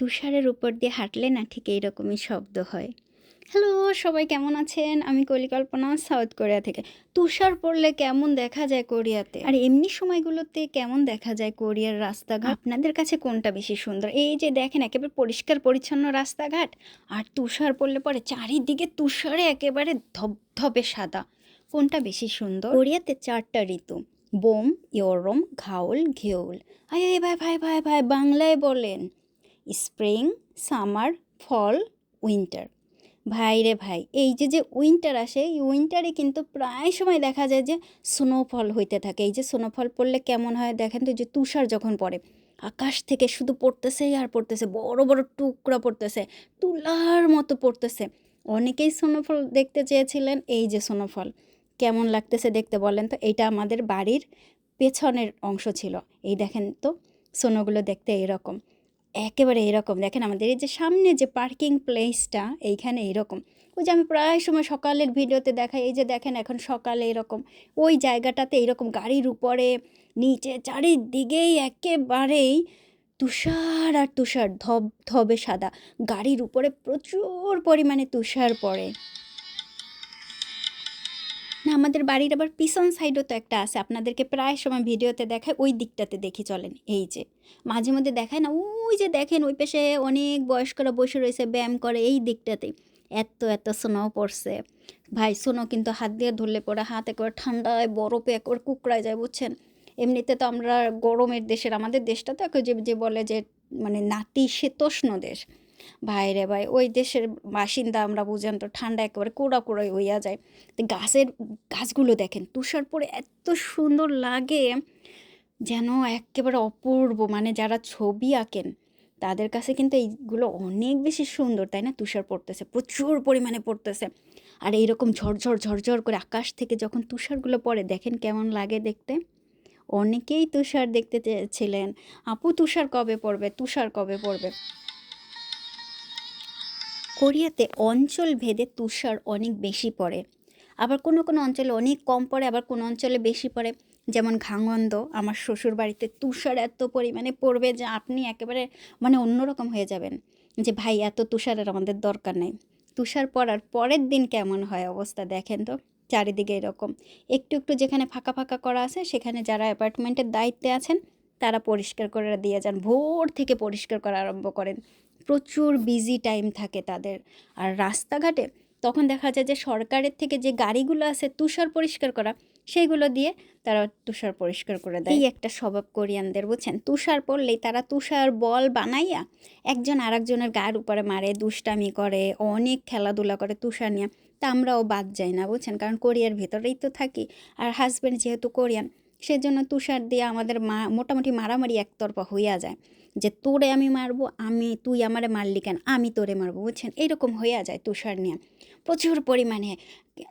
তুষারের উপর দিয়ে হাঁটলে না ঠিক এইরকমই শব্দ হয়। হ্যালো সবাই কেমন আছেন? আমি কলিকল্পনা সাউথ কোরিয়া থেকে। তুষার পড়লে কেমন দেখা যায় কোরিয়াতে? আর এমনি সময়গুলোতে কেমন দেখা যায় কোরিয়ার রাস্তাঘাট? আপনাদের কাছে কোনটা বেশি সুন্দর? এই যে দেখেন একেবারে পরিষ্কার পরিচ্ছন্ন রাস্তাঘাট। আর তুষার পড়লে পরে চারিদিকে তুষারে একেবারে ধবধবে সাদা। কোনটা বেশি সুন্দর? কোরিয়াতে চারটা ঋতু। বোম ইয়রম ঘাউল ঘেউল। আয় আয় ভাই ভাই ভাই ভাই বাংলায় বলেন। Spring, summer, fall, winter. ভাই রে ভাই, এই যে যে উইন্টার আসে, এই উইন্টারে কিন্তু প্রায় সময় দেখা যায় যে স্নোফল হইতে থাকে। এই যে স্নোফল পড়লে কেমন হয় দেখেন তো যে তুষার যখন পড়ে, আকাশ থেকে শুধু পড়তেছে আর পড়তেছে, বড় বড় টুকরা পড়তেছে, তুলার মতো পড়তেছে। অনেকেই স্নোফল দেখতে চেয়েছিলেন, এই যে স্নোফল। কেমন লাগতেছে দেখতে বলেন তো, এইটা আমাদের বাড়ির পেছনের অংশ ছিল। এই দেখেন তো, সোনোগুলো দেখতে এরকম। একেবারে এরকম। দেখেন আমাদের এই যে সামনে যে পার্কিং প্লেসটা এইখানে এরকম। ওই যে আমি প্রায় সময় সকালের ভিডিওতে দেখাই, এই যে দেখেন এখন সকালে এরকম। ওই জায়গাটাতে এরকম গাড়ির উপরে, নিচে, চারিদিকেই একেবারেই তুষার আর তুষার, ধব, ধবে সাদা। গাড়ির উপরে প্রচুর পরিমাণে তুষার পড়ে। আমাদের বাড়ির আবার পিছন সাইডও তো একটা আছে। আপনাদেরকে প্রায় সময় ভিডিওতে দেখায়, ওই দিকটাতে দেখি চলেন। এই যে, মাঝে মধ্যে দেখায় না, ওই যে দেখেন, ওই পেশে অনেক বয়স্করা বসে রয়েছে, ব্যায়াম করে এই দিকটাতে। এত এত স্নো পড়ছে। ভাই, স্নো কিন্তু হাত দিয়ে ধরলে পরে হাত একবার ঠান্ডায়, বরফে একবার কুকড়ায় যায়, বুঝছেন? এমনিতে তো আমরা গরমের দেশের, আমাদের দেশটা তো যে বলে যে মানে নাতি শীতোষ্ণ দেশ। ভাই রে ভাই ওই দেশের বাসিন্দা আমরা বুঝেন তো ঠান্ডা একেবারে কোড়া কোড়াই হইয়া যায়। তো গাছের গাছগুলো দেখেন, তুষার পরে এত সুন্দর লাগে যেন একেবারে অপূর্ব। মানে যারা ছবি আঁকেন, তাদের কাছে কিন্তু এইগুলো অনেক বেশি সুন্দর, তাই না? তুষার পড়তেছে, প্রচুর পরিমাণে পড়তেছে। আর এইরকম ঝরঝর ঝরঝর করে আকাশ থেকে যখন তুষারগুলো পড়ে, দেখেন কেমন লাগে দেখতে। অনেকেই তুষার দেখতে চেয়েছিলেন, আপু, তুষার কবে পড়বে? তুষার কবে পড়বে? কোরিয়াতে অঞ্চল ভেদে তুষার অনেক বেশি পড়ে। আবার কোনো কোনো অঞ্চলে অনেক কম পড়ে, আবার কোনো অঞ্চলে বেশি পড়ে। যেমন ঘাঙ্গন্দ আমার শ্বশুর বাড়িতে তুষার এত পরিমাণে পড়বে যে আপনি একেবারে মানে অন্যরকম হয়ে যাবেন যে, ভাই, এত তুষারের আমাদের দরকার নেই। তুষার পড়ার পরের দিন কেমন হয় অবস্থা দেখেন তো? চারিদিকে এরকম। একটু একটু যেখানে ফাঁকা ফাঁকা করা আছে, সেখানে যারা অ্যাপার্টমেন্টের দায়িত্বে আছেন, তারা পরিষ্কার করে দিয়ে যান, ভোর থেকে পরিষ্কার করা আরম্ভ করেন। প্রচুর বিজি টাইম থাকে তাদের। আর রাস্তাঘাটে তখন দেখা যায় যে সরকারের থেকে যে গাড়িগুলো আছে তুষার পরিষ্কার করা সেইগুলো দিয়ে তারা তুষার পরিষ্কার করে দেয়। এই একটা স্বভাব কোরিয়ানদের, বুঝছেন? তুষার পড়লেই তারা তুষার বল বানাইয়া একজন আরেকজনের গায়ের উপরে মারে, দুষ্টামি করে, অনেক খেলাধুলা করে তুষার নিয়ে। তা আমরাও বাদ যাই না, বুঝছেন? কারণ কোরিয়ার ভেতরেই তো থাকি। আর হাজব্যান্ড যেহেতু কোরিয়ান সেজন্য তুষার দিয়ে আমাদের মা, মোটামুটি মারামারি একতরফা হইয়া যায়। যে তোরে আমি মারবো, আমি, তুই আমারে মারলি কেন? আমি তোরে মারবো, বুঝছেন? এরকম হইয়া যায় তুষার নিয়ে। প্রচুর পরিমাণে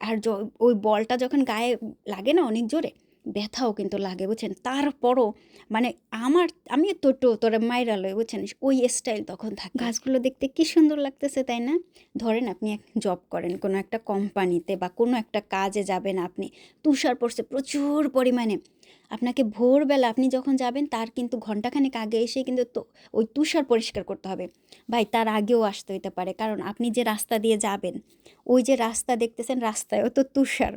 আর ওই বলটা যখন গায়ে লাগে না অনেক জোরে, ব্যথাও কিন্তু লাগে, বুঝছেন? তারপরও মানে আমার আমি তো তো তোরা মাইরা লয় বুঝছেন? ওই স্টাইল তখন থাকে। গাছগুলো দেখতে কি সুন্দর লাগতেছে, তাই না? ধরেন আপনি এক জব করেন, কোনো একটা কোম্পানিতে বা কোনো একটা কাজে যাবেন আপনি, তুষার পড়ছে প্রচুর পরিমাণে। আপনাকে ভোরবেলা আপনি যখন যাবেন, তার কিন্তু ঘন্টাখানেক আগে এসে কিন্তু তো ওই তুষার পরিষ্কার করতে হবে। ভাই, তার আগেও আসতে হইতে পারে, কারণ আপনি যে রাস্তা দিয়ে যাবেন, ওই যে রাস্তা দেখতেছেন, রাস্তায়ও তো তুষার।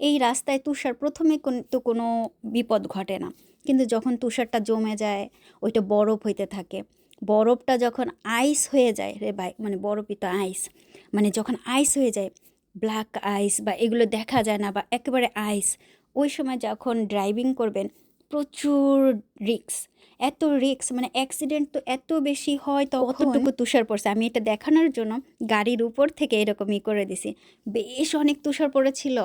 এই রাস্তায় তুষার প্রথমে তো কোনো বিপদ ঘটে না। কিন্তু যখন তুষারটা জমে যায়, ওইটা বরফ হইতে থাকে। বরফটা যখন আইস হয়ে যায়, রে ভাই মানে বরফই তো আইস মানে যখন আইস হয়ে যায়, ব্ল্যাক আইস বা এগুলো দেখা যায় না বা একেবারে আইস ওই সময় যখন ড্রাইভিং করবেন প্রচুর রিক্স এত রিক্স মানে অ্যাক্সিডেন্ট তো এত বেশি হয় তো অতটুকু তুষার পড়ছে। আমি এটা দেখানোর জন্য গাড়ির উপর থেকে এরকমই করে দিছি। বেশ অনেক তুষার পড়েছিল।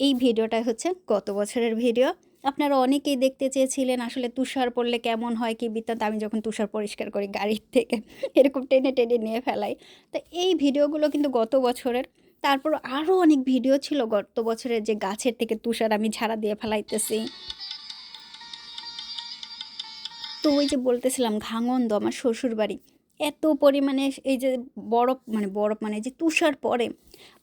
এই ভিডিওটা হচ্ছে গত বছরের ভিডিও। আপনারা অনেকেই দেখতে চেয়েছিলেন আসলে তুষার পড়লে কেমন হয় কি বৃত্তান্ত। আমি যখন তুষার পরিষ্কার করি গাড়ির থেকে এরকম টেনে টেনে নিয়ে ফেলাই। তো এই ভিডিওগুলো কিন্তু গত বছরের তারপর আরও অনেক ভিডিও ছিল গত বছরের যে গাছের থেকে তুষার আমি ঝাড়া দিয়ে ফেলাইতেছি। তো ওই যে বলতেছিলাম ঘাঙন্দ আমার শ্বশুর বাড়ি এত পরিমাণে এই যে বরফ মানে বরফ মানে যে তুষার পরে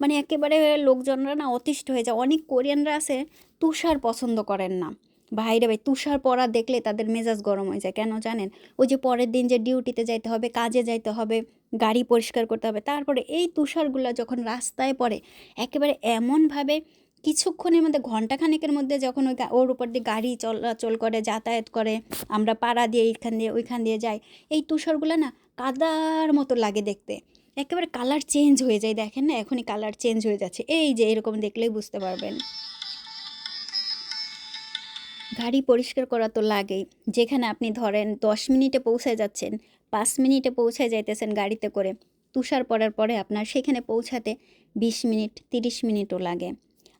মানে একেবারে লোকজনরা না অতিষ্ঠ হয়ে যায়। অনেক কোরিয়ানরা আছে, তুষার পছন্দ করেন না। ভাইরে ভাই, তুষার পড়া দেখলে তাদের মেজাজ গরম হয়ে যায়। কেন জানেন? ওই যে পরের দিন যে ডিউটিতে যাইতে হবে, কাজে যাইতে হবে, গাড়ি পরিষ্কার করতে হবে, তারপরে এই তুষারগুলো যখন রাস্তায় পড়ে, একেবারে এমনভাবে কিছুক্ষণের মধ্যে ঘন্টাখানেকের মধ্যে যখন ওই ওর উপর দিয়ে গাড়ি চলাচল করে, যাতায়াত করে, আমরা পাড়া দিয়ে এইখান দিয়ে, ওইখান দিয়ে যাই, এই তুষারগুলো না কাদার মতো লাগে দেখতে। একেবারে কালার চেঞ্জ হয়ে যায়, দেখেন না? এখনই কালার চেঞ্জ হয়ে যাচ্ছে। এই যে এরকম দেখলেই বুঝতে পারবেন। গাড়ি পরিষ্কার করা তো লাগেই। যেখানে আপনি ধরেন দশ মিনিটে পৌঁছায় যাচ্ছেন, পাঁচ মিনিটে পৌঁছায় যাইতেছেন গাড়িতে করে। তুষার পড়ার পরে আপনার সেখানে পৌঁছাতে বিশ মিনিট, তিরিশ মিনিটও লাগে।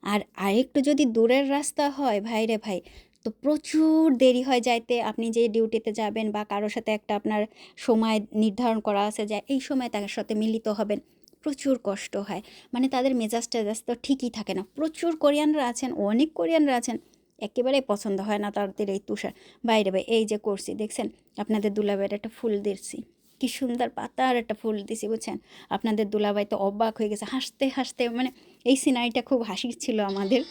আর আরেকটু যদি দূরের রাস্তা হয়, ভাই রে ভাই, তো প্রচুর দেরি হয় যাইতে। আপনি যে ডিউটিতে যাবেন বা কারোর সাথে একটা আপনার সময় নির্ধারণ করা আছে, যে এই সময় তার সাথে মিলিত হবেন, প্রচুর কষ্ট হয়। মানে তাদের মেজাজ টেজাজ তো ঠিকই থাকে না। প্রচুর কোরিয়ানরা আছেন, অনেক কোরিয়ানরা আছেন একেবারেই পছন্দ হয় না তাদের এই তুষার। বাইরে ভাই এই যে করছি, দেখছেন? আপনাদের দুলাভাইয়ের একটা ফুল দিচ্ছি। কি সুন্দর পাতার একটা ফুল দিছি বুঝছেন? আপনাদের দুলাভাই তো অবাক হয়ে গেছে। হাসতে হাসতে মানে এই সিনারিটা খুব হাসির ছিল আমাদের।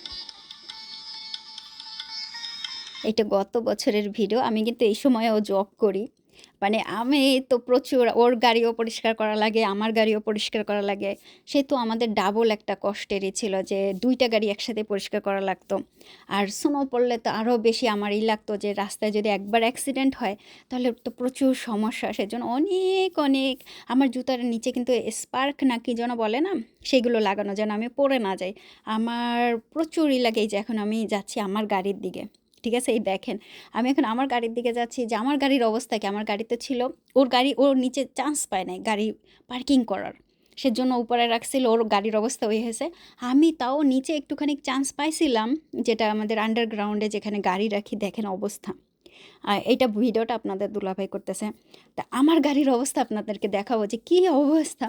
এটা গত বছরের ভিডিও আমি কিন্তু এই সময়েও জব করি। মানে আমি তো প্রচুর, ওর গাড়িও পরিষ্কার করা লাগে, আমার গাড়িও পরিষ্কার করা লাগে। সে তো আমাদের ডাবল একটা কষ্টেরই ছিল যে দুইটা গাড়ি একসাথে পরিষ্কার করা লাগতো। আর স্নো পড়লে তো আরও বেশি আমারই লাগতো যে রাস্তায় যদি একবার অ্যাক্সিডেন্ট হয়, তাহলে তো প্রচুর সমস্যা। সেজন্য অনেক অনেক, আমার জুতার নিচে কিন্তু স্পার্ক না কি যেন বলে না, সেগুলো লাগানো যেন আমি পরে না যাই। আমার প্রচুরই লাগে যে এখন আমি যাচ্ছি আমার গাড়ির দিকে। ঠিক আছে? এই দেখেন, আমি এখন আমার গাড়ির দিকে যাচ্ছি যে আমার গাড়ির অবস্থা কি? আমার গাড়িতে ছিল, ওর গাড়ি ওর নিচে চান্স পায় নাই গাড়ি পার্কিং করার। সেজন্য উপরে রাখছিল, ওর গাড়ির অবস্থা ওই হয়েছে আমি তাও নিচে একটুখানি চান্স পাইছিলাম, যেটা আমাদের আন্ডারগ্রাউন্ডে যেখানে গাড়ি রাখি, দেখেন অবস্থা। এইটা ভিডিওটা আপনাদের দুলাভাই করতেছে। তা আমার গাড়ির অবস্থা আপনাদেরকে দেখাবো যে কী অবস্থা।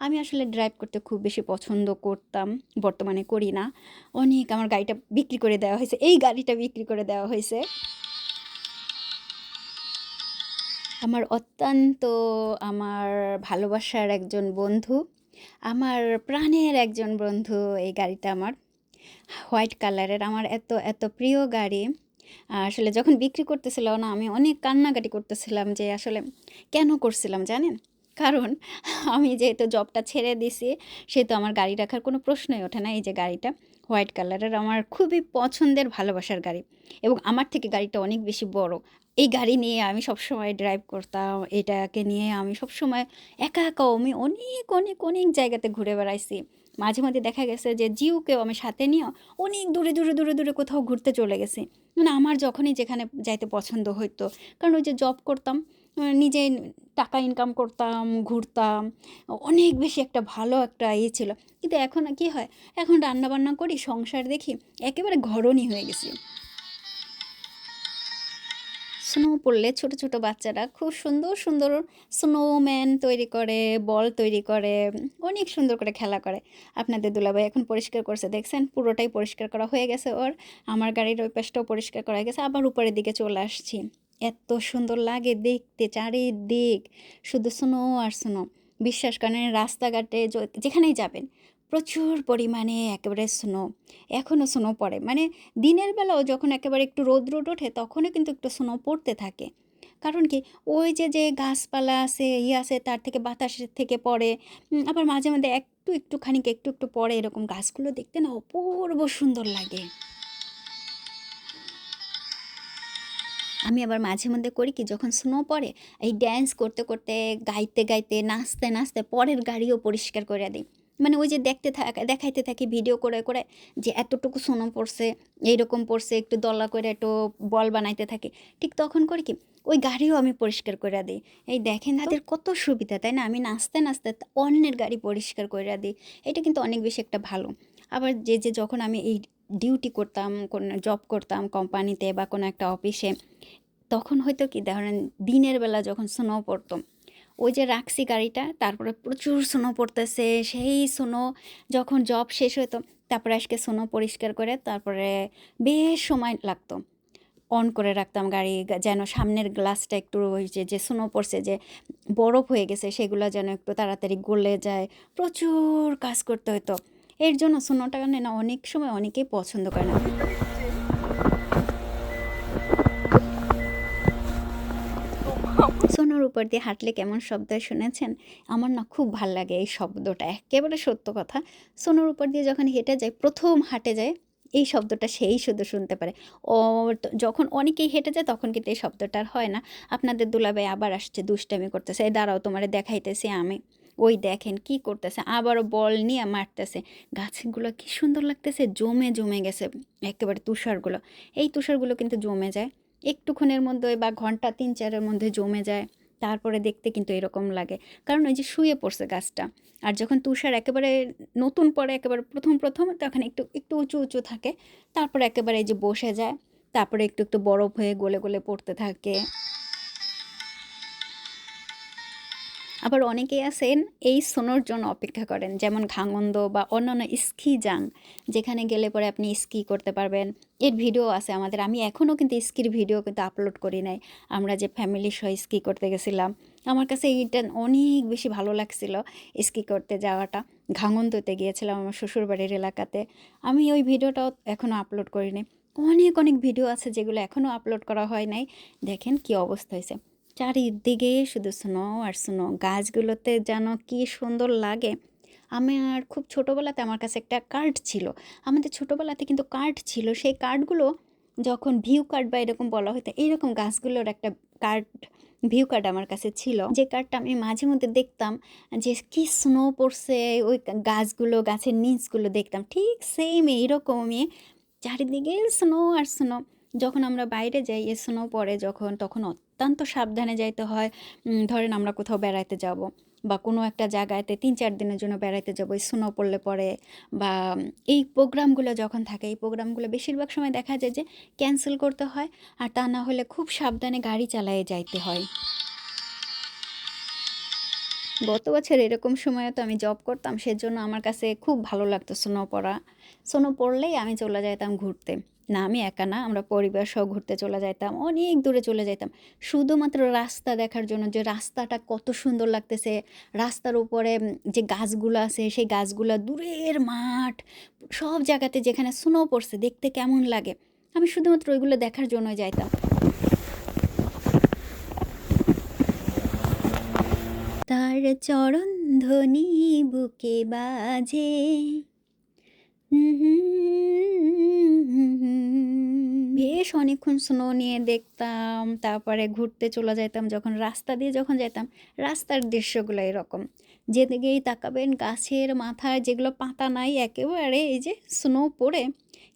আমি আসলে ড্রাইভ করতে খুব বেশি পছন্দ করতাম, বর্তমানে করি না। অনেক আমার গাড়িটা বিক্রি করে দেওয়া হয়েছে, এই গাড়িটা বিক্রি করে দেওয়া হয়েছে। আমার অত্যন্ত আমার ভালোবাসার একজন বন্ধু, আমার প্রাণের একজন বন্ধু এই গাড়িটা আমার। হোয়াইট কালারের আমার এত এত প্রিয় গাড়ি। আসলে যখন বিক্রি করতেছিল না, আমি অনেক কান্নাকাটি করতেছিলাম যে আসলে কেন করছিলাম, জানেন? কারণ আমি যেহেতু জবটা ছেড়ে দিছি, সেহেতু আমার গাড়ি রাখার কোনো প্রশ্নই ওঠে না। এই যে গাড়িটা, হোয়াইট কালারের, আমার খুবই পছন্দের, ভালোবাসার গাড়ি। এবং আমার থেকে গাড়িটা অনেক বেশি বড়। এই গাড়ি নিয়ে আমি সবসময় ড্রাইভ করতাম, এটাকে নিয়ে আমি সবসময় একা একাও আমি অনেক অনেক অনেক জায়গাতে ঘুরে বেড়াইছি। মাঝে মধ্যে দেখা গেছে যে জিউকেও আমি সাথে নিয়েও অনেক দূরে দূরে দূরে দূরে কোথাও ঘুরতে চলে গেছি। মানে আমার যখনই যেখানে যাইতে পছন্দ হইতো, কারণ ওই যে জব করতাম নিজে টাকা ইনকাম করতাম, ঘুরতাম। অনেক বেশি একটা ভালো একটা ইয়ে ছিল। কিন্তু এখন কি হয়? এখন রান্না বান্না করি, সংসার দেখি, একেবারে ঘরণই হয়ে গেছি। স্নো পড়লে ছোট ছোট বাচ্চারা খুব সুন্দর সুন্দর স্নোম্যান তৈরি করে বল তৈরি করে, অনেক সুন্দর করে খেলা করে। আপনাদের দুলাভাই এখন পরিষ্কার করছে, দেখছেন? পুরোটাই পরিষ্কার করা হয়ে গেছে ওর। আমার গাড়ির ওই পাশটাও পরিষ্কার করা গেছে, আবার উপরের দিকে চলে আসছি। এত সুন্দর লাগে দেখতে চারিদিক, শুধু স্নো আর স্নো বিশ্বাস করেন রাস্তাঘাটে যেখানেই যাবেন, প্রচুর পরিমাণে একেবারে স্নো এখনও স্নো পড়ে। মানে দিনের বেলাও যখন একেবারে একটু রোদ রোদ ওঠে, তখনও কিন্তু একটু স্নো পড়তে থাকে। কারণ কি? ওই যে যে গাছপালা আছে ইয়ে আছে, তার থেকে বাতাসের থেকে পড়ে। আবার মাঝে মাঝে একটু একটুখানি, একটু একটু পড়ে এরকম গাছগুলো দেখতে না অপূর্ব সুন্দর লাগে। আমি আবার মাঝে মধ্যে করি কি যখন স্নো পড়ে এই ড্যান্স করতে করতে গাইতে গাইতে নাচতে নাচতে পরের গাড়িও পরিষ্কার করে দিই। মানে ওই যে দেখতে থাক দেখাইতে থাকি ভিডিও করে করে যে এতটুকু স্নো পড়ছে এইরকম পড়ছে একটু দলা করে একটু বল বানাইতে থাকি। ঠিক তখন করি কি ওই গাড়িও আমি পরিষ্কার করে দিই। এই দেখেন তাদের কত সুবিধা তাই না? আমি নাচতে নাচতে অন্যের গাড়ি পরিষ্কার করে দিই। এটা কিন্তু অনেক বেশি একটা ভালো। আবার যে যে যখন আমি এই ডিউটি করতাম, কোন জব করতাম কোম্পানিতে বা কোনো একটা অফিসে তখন হয়তো কি ধরেন দিনের বেলা যখন স্নো পড়তো, ওই যে রাখছি গাড়িটা, তারপরে প্রচুর স্নো পড়তেছে, সেই স্নো যখন জব শেষ হতো তারপরে আজকে স্নো পরিষ্কার করে তারপরে বেশ সময় লাগতো অন করে রাখতাম গাড়ি, যেন সামনের গ্লাসটা একটু ওই যে যে স্নো পড়ছে যে বরফ হয়ে গেছে, সেগুলো যেন একটু তাড়াতাড়ি গলে যায়, প্রচুর কাজ করতে হতো এর জন্য শূন্যটা গানে না, অনেক সময় অনেকে পছন্দ করে না। সোনার উপর দিয়ে হাঁটলে কেমন শব্দ শুনেছেন? আমার না খুব ভালো লাগে এই শব্দটা, একেবারে সত্য কথা। সোনার উপর দিয়ে যখন হেঁটে যায়, প্রথম হাঁটে যায়, এই শব্দটা সেই শুধু শুনতে পারে। ও যখন অনেকেই হেঁটে যায়, তখন কিন্তু এই শব্দটা আর হয় না। আপনাদের দুলাভাই আবার আসছে, দুষ্টামি করতেছে দাঁড়াও, তোমারে দেখাইতেছে আমি। ওই দেখেন কি করতেছে, আবারও বল নিয়ে মারতেছে। গাছগুলো কি সুন্দর লাগতেছে, জমে জমে গেছে একেবারে তুষারগুলো। এই তুষারগুলো কিন্তু জমে যায়। একটুক্ষণের মধ্যে বা ঘণ্টা তিন, চারের মধ্যে জমে যায়। তারপরে দেখতে কিন্তু এরকম লাগে। কারণ ওই যে শুয়ে পড়ছে গাছটা। আর যখন তুষার একেবারে নতুন পরে একেবারে প্রথম প্রথম, তখন একটু একটু উঁচু উঁচু থাকে। তারপরে একেবারে এই যে বসে যায়। তারপরে একটু একটু বরফ হয়ে গলে গলে পড়তে থাকে। আবার অনেকেই আছেন এই সোনোর জন্য অপেক্ষা করেন, যেমন ঘাঙন্দ বা অন্যান্য স্কি যাং যেখানে গেলে পরে আপনি স্কি করতে পারবেন। এর ভিডিও আছে আমাদের। আমি এখনও কিন্তু স্কির ভিডিও কিন্তু আপলোড করি নাই। আমরা যে ফ্যামিলির সহ স্কি করতে গেছিলাম, আমার কাছে এইটা অনেক বেশি ভালো লাগছিল স্কি করতে যাওয়াটা। ঘাঙন্দতে গিয়েছিলাম আমার শ্বশুরবাড়ির এলাকাতে। আমি ওই ভিডিওটাও এখনও আপলোড করিনি। অনেক অনেক ভিডিও আছে যেগুলো এখনও আপলোড করা হয় নাই। দেখেন কি অবস্থা হয়েছে। চারিদিকে শুধু স্নো আর স্নো গাছগুলোতে যেন কি সুন্দর লাগে। আমি আর খুব ছোটোবেলাতে আমার কাছে একটা কার্ড ছিল। আমাদের ছোটোবেলাতে কিন্তু কার্ড ছিল। সেই কার্ডগুলো যখন ভিউ কার্ড বা এরকম বলা হতো, এইরকম গাছগুলোর একটা কার্ড ভিউ কার্ড আমার কাছে ছিল। যে কার্ডটা আমি মাঝে মধ্যে দেখতাম যে কি স্নো পড়ছে, ওই গাছগুলো, গাছের নিচগুলো দেখতাম। ঠিক সেম এইরকমই চারিদিকে স্নো আর স্নো যখন আমরা বাইরে যাই এ স্নো পড়ে যখন, তখন অত্যন্ত সাবধানে যাইতে হয়। ধরেন আমরা কোথাও বেড়াইতে যাব বা কোনো একটা জায়গাতে তিন চার দিনের জন্য বেড়াইতে যাব স্নো পড়লে পরে বা এই প্রোগ্রামগুলো যখন থাকে, এই প্রোগ্রামগুলো বেশিরভাগ সময় দেখা যায় যে ক্যান্সেল করতে হয় আর তা না হলে খুব সাবধানে গাড়ি চালায়ে যাইতে হয়। গত বছর এরকম সময়ে তো আমি জব করতাম, সেজন্য আমার কাছে খুব ভালো লাগতো স্নো পড়া। স্নো পড়লেই আমি চলে যেতাম ঘুরতে। না, আমি একা না, আমরা পরিবার সহ ঘুরতে চলে যাইতাম, অনেক দূরে চলে যাইতাম। শুধুমাত্র রাস্তা দেখার জন্য যে রাস্তাটা কত সুন্দর লাগতেছে, রাস্তার উপরে যে গাছগুলো আছে, সেই গাছগুলো দূরের মাঠ, সব জায়গাতে যেখানে স্নো পড়ছে, দেখতে কেমন লাগে। আমি শুধুমাত্র ওইগুলো দেখার জন্য যাইতাম। তার চরণ ধ্বনি বুকে বাজে। বেশ অনেকক্ষণ স্নো নিয়ে দেখতাম, তারপরে ঘুরতে চলে যেতাম যখন রাস্তা দিয়ে যখন যেতাম রাস্তার দৃশ্যগুলো এরকম। যেদিকেই তাকাবেন, গাছের মাথায় যেগুলো পাতা নাই, একেবারে এই যে স্নো পড়ে,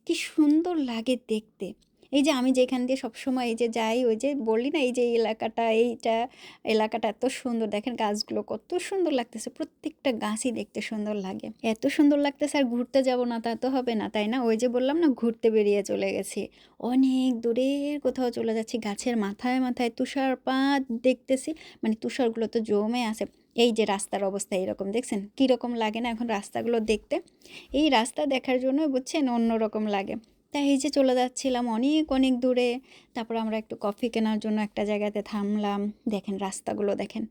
কি সুন্দর লাগে দেখতে। এই যে আমি যেখান দিয়ে সবসময় এই যে যাই, ওই যে বললি না, এই যে এলাকাটা, এইটা এলাকাটা এত সুন্দর। দেখেন গাছগুলো কত সুন্দর লাগতেছে, প্রত্যেকটা গাছই দেখতে সুন্দর লাগে। এত সুন্দর লাগতেছে আর ঘুরতে যাব না, তা তো হবে না, তাই না? ওই যে বললাম না, ঘুরতে বেরিয়ে চলে গেছি। অনেক দূরের কোথাও চলে যাচ্ছি, গাছের মাথায় মাথায় তুষারপাত দেখতেছি। মানে তুষারগুলো তো জমে আছে। এই যে রাস্তার অবস্থা এরকম, দেখছেন? কীরকম লাগে না এখন রাস্তাগুলো দেখতে? এই রাস্তা দেখার জন্য বুঝছেন অন্যরকম লাগে। তাই এই যে চলে যাচ্ছিলাম অনেক অনেক দূরে। তারপর আমরা একটু কফি কেনার জন্য একটা জায়গাতে থামলাম। দেখেন রাস্তাগুলো দেখেন,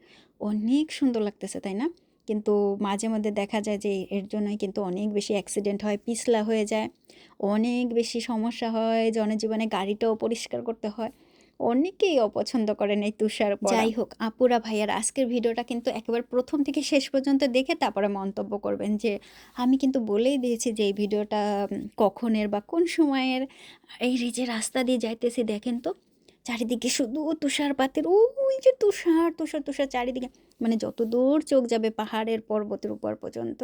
অনেক সুন্দর লাগতেছে, তাই না? কিন্তু মাঝে মধ্যে দেখা যায় যে এর জন্যই কিন্তু অনেক বেশি অ্যাক্সিডেন্ট হয়, পিছলা হয়ে যায়। অনেক বেশি সমস্যা হয়, জনজীবনে গাড়িটাও পরিষ্কার করতে হয়। অনেকেই অপছন্দ করেন এই তুষার যাই হোক, আপুরা ভাইয়ার, আজকের ভিডিওটা কিন্তু একেবারে প্রথম থেকে শেষ পর্যন্ত দেখে তারপরে মন্তব্য করবেন যে, আমি কিন্তু বলেই দিয়েছি যে এই ভিডিওটা কখনের বা কোন সময়ের, এই যে রাস্তা দিয়ে যাইতেছি, দেখেন তো, চারিদিকে শুধু তুষারপাতের ওই যে তুষার তুষার তুষার চারিদিকে মানে যত দূর চোখ যাবে পাহাড়ের পর্বতের উপর পর্যন্ত।